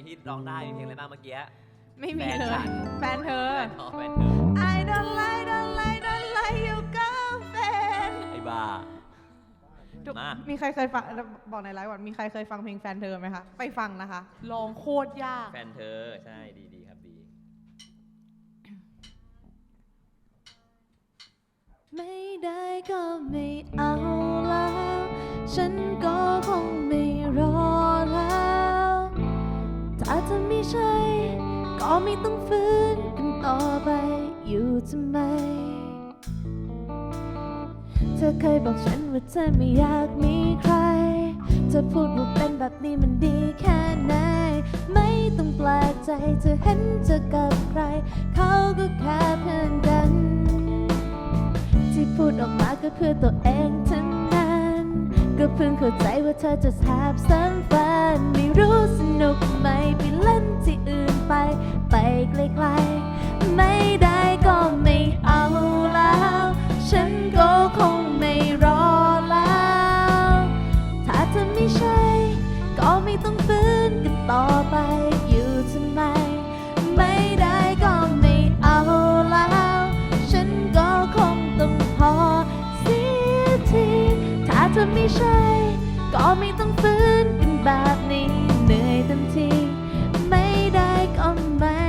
งที่ร้องได้มีเพลงอะไรบ้างเมื่อกี้ไม่มีแฟนเลฉัยนแฟนเธอแฟนอ๋อแฟนเธอ I don't like don't like don't like your girlfriend ไอ้บ้า ทุกมามีใครเคยฟังบอกในไลฟ์ก่อนมีใครเคยฟังเพลงแฟนเธอไหมคะ ไปฟังนะคะลองโคตรยาก แฟนเธอ ใช่ดีดีครับดีไม่ได้ก็ไม่เอาแล้ว ฉัน ถ้าเธอไม่ใช่ ก็ไม่ต้องฝืนกันต่อไปอยู่ทำไม เธอเคยบอกฉันว่าเธอไม่อยากมีใคร เธอพูดว่าเป็นแบบนี้มันดีแค่ไหน ไม่ต้องแปลกใจเธอเห็นเธอกับใคร เขาก็แค่เพื่อนกัน ที่พูดออกมาก็เพื่อตัวเองทั้งนั้น ก็เพิ่งเข้าใจว่าเธอจะแทบสัม ฝันไม่รู้สนุกไหมไปเล่นที่อื่นไป ไปไกลๆไม่ได้ก็ไม่เอาแล้ว ฉันก็คงไม่รอแล้ว ถ้าเธอไม่ใช่ ก็ไม่ต้องฝืนกันต่อไปอยู่ทำไม ไม่ได้ก็ไม่เอาแล้ว ฉันก็คงต้องพอเสียที ถ้าเธอไม่ใช่ ก็ไม่ต้องฝืนกัน แบบนี้เหนื่อยเต็มทีไม่ได้ก็ไม่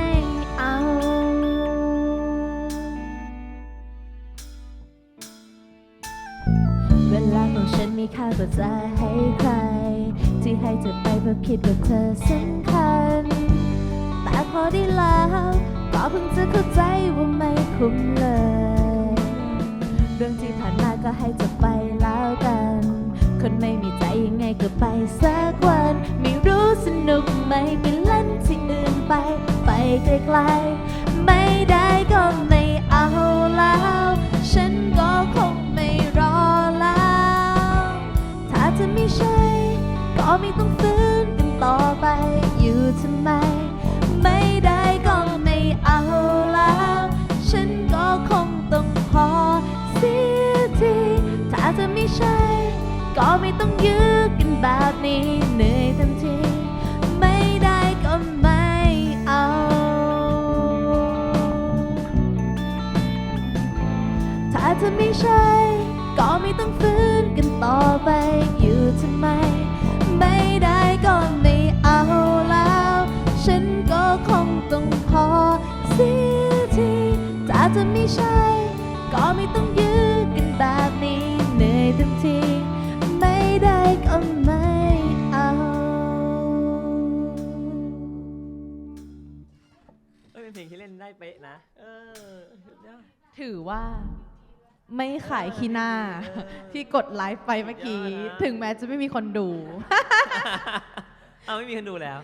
เอา เวลาของฉันมีค่ากว่าจะให้ใคร ที่ให้เธอไปเพราะคิดว่าเธอสำคัญ แต่พอได้แล้วก็เพิ่งจะเข้าใจว่าไม่คุ้มเลย เรื่องที่ผ่านมาก็ให้จบ ก็ไปสักวัน ไม่รู้สนุกไหมไปเล่นที่อื่นไป ไปไกลๆ ไม่ได้ก็ไม่เอาแล้ว ฉันก็คงไม่รอแล้ว ถ้าเธอไม่ใช่ ก็ไม่ต้องฝืนกันต่อไป อยู่ทำไม ไม่ได้ก็ไม่เอาแล้ว ฉันก็คงต้องพอเสียที ถ้าเธอไม่ใช่ ก็ไม่ต้องยื้อกัน แบบนี้เหนื่อยเต็มทีไม่ได้ก็ไม่เอา ถ้าเธอไม่ใช่ ก็ไม่ต้องฝืนกันต่อไปอยู่ทำไม ไม่ได้ก็ไม่เอาแล้ว ฉันก็คงต้องพอเสียทีถ้าเธอไม่ใช่ นเพลงที่เล่นได้เป๊ะนะ เออสุดยอดถือว่าไม่ขายขี้หน้าเออที่กดไลฟ์ไปเมื่อกี้สุดยอดนะถึงแม้จะไม่มีคนดู เอาไม่มีคนดูแล้ว